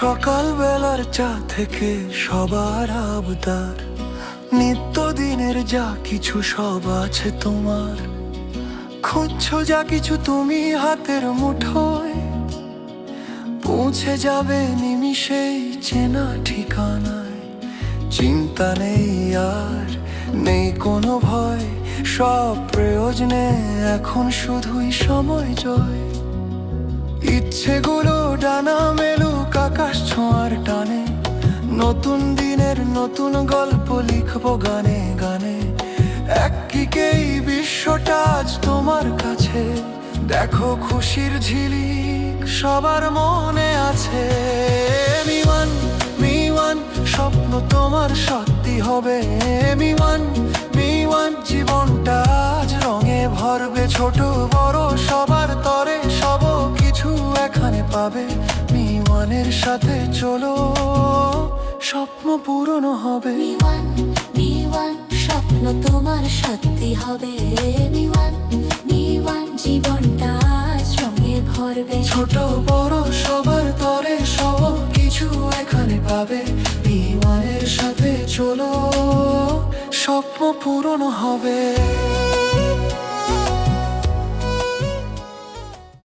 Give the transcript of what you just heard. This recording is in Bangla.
সকাল বেলার চা থেকে সবার আবদার। নিত্যদিনের যা কিছু সব আছে তোমার। খুঁজছো যা কিছু তুমি হাতের মুঠোয়। পৌঁছে যাবে নিমিষেই চেনা ঠিকানায়। চিন্তা নেই আর, নেই কোনো ভয়। সব প্রয়োজনে এখন শুধুই সময় জয়। ইচ্ছেগুলো ডানা ছোঁয়ার টানে, নতুন দিনের নতুন গল্প লিখব গানে গানে। একদিকেই বিশ্বটা আজ তোমার কাছে, দেখো খুশির ঝিলিক সবার মনে আছে। মিওয়ান মিওয়ান স্বপ্ন তোমার সত্যি হবে। মিওয়ান মিওয়ান জীবনটা আজ রঙে ভরবে। ছোট বড় সবার তরে সব কিছু এখানে পাবে। মিওয়ানের সাথে চলো স্বপ্ন পূরণ হবে। মিওয়ান মিওয়ান স্বপ্ন তোমার সত্যি হবে। মিওয়ান মিওয়ান জীবনটা রঙে ভরবে। ছোট বড় সবার তরে সব কিছু এখানে পাবে। বিমানের সাথে চলো স্বপ্ন পূরণ হবে।